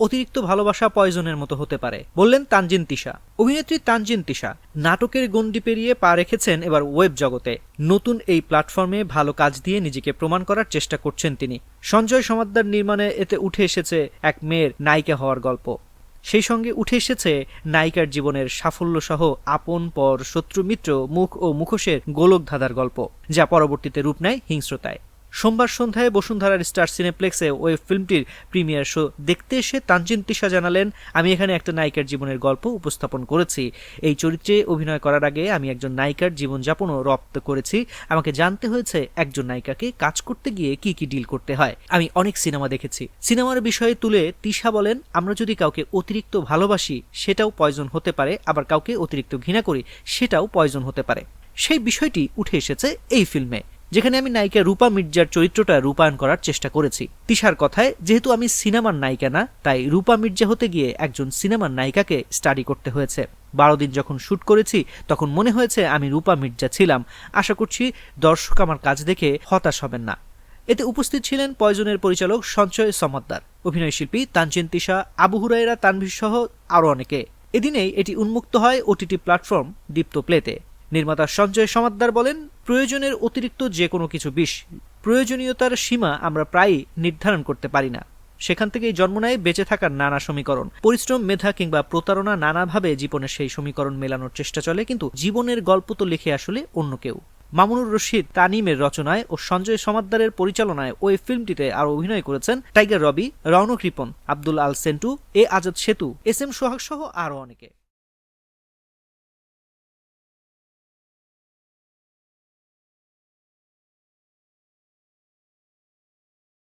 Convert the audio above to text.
অতিরিক্ত ভালোবাসা পয়জনের মতো হতে পারে। বললেন তানজিন তিশা। অভিনেত্রী তানজিন তিশা, নাটকের গণ্ডি পেরিয়ে পা রেখেছেন এবার ওয়েব জগতে। নতুন এই প্ল্যাটফর্মে ভালো কাজ দিয়ে নিজেকে প্রমাণ করার চেষ্টা করছেন তিনি। সঞ্জয় সমাদ্দার নির্মাণে এতে উঠে এসেছে এক মেয়ের নায়িকা হওয়ার গল্প। সেই সঙ্গে উঠে এসেছে নায়িকার জীবনের সাফল্য সহ আপন, পর, শত্রু, মিত্র, মুখ ও মুখোশের গোলক ধাঁধার গল্প, যা পরবর্তীতে রূপ নেয় হিংস্রতায়। সোমবার সন্ধ্যায় বসুন্ধরার স্টার সিনেপ্লেক্সে ওই ফিল্মটির প্রিমিয়ার শো। দেখতে এসে তানজিন তিশা জানালেন, আমি এখানে একটা নায়িকার জীবনের গল্প উপস্থাপন করেছি। এই চরিত্রে অভিনয় করার আগে আমি একজন নায়িকার জীবনযাপনও রপ্ত করেছি। আমাকে জানতে হয়েছে একজন নায়িকাকে কাজ করতে গিয়ে কি কি ডিল করতে হয়। আমি অনেক সিনেমা দেখেছি। সিনেমার বিষয়ে তুলে তিশা বলেন, আমরা যদি কাউকে অতিরিক্ত ভালোবাসি, সেটাও পয়জন হতে পারে। আবার কাউকে অতিরিক্ত ঘৃণা করি, সেটাও পয়জন হতে পারে। সেই বিষয়টি উঠে এসেছে এই ফিল্মে। যেখানে আমি নায়িকা রূপা মির্জার চরিত্রটা রূপায়ণ করার চেষ্টা করেছি। তিশার কথায়, যেহেতু আমি সিনেমার নায়িকা না, তাই রূপা মির্জা হতে গিয়ে একজন সিনেমার নায়িকাকে স্টাডি করতে হয়েছে। বারো দিন যখন শ্যুট করেছি, তখন মনে হয়েছে আমি রূপা মির্জা ছিলাম। আশা করছি দর্শক আমার কাজ দেখে হতাশ হবেন না। এতে উপস্থিত ছিলেন পয়জনের পরিচালক সঞ্চয় সমদ্দার অভিনয়শিল্পী তানজিন তিশা, আবু হুরাইরা তানভীর সহ আরও অনেকে। এদিনেই এটি উন্মুক্ত হয় ওটিটি প্ল্যাটফর্ম দীপ্ত প্লেতে। নির্মাতা সঞ্জয় সমাদ্দার বলেন, প্রয়োজনের অতিরিক্ত যে কোনো কিছু বিষ, প্রয়োজনীয়তার সীমা আমরা প্রায়ই নির্ধারণ করতে পারি না। সেখান থেকেই জন্ম নেয় বেঁচে থাকার নানা সমীকরণ। পরিশ্রম, মেধা কিংবা প্রতারণা নানাভাবে জীবনের সেই সমীকরণ মেলানোর চেষ্টা চলে, কিন্তু জীবনের গল্প তো লিখে আসলে অন্য কেউ। মামুনুর রশিদ তানিমের রচনায় ও সঞ্জয় সমাদ্দারের পরিচালনায় ওই ফিল্মটিতে আরও অভিনয় করেছেন Tiger Robi Rounak Ripon, Abdul Al Sentu, A Azad Setu, S M সোহাগ সহ আরও অনেকে।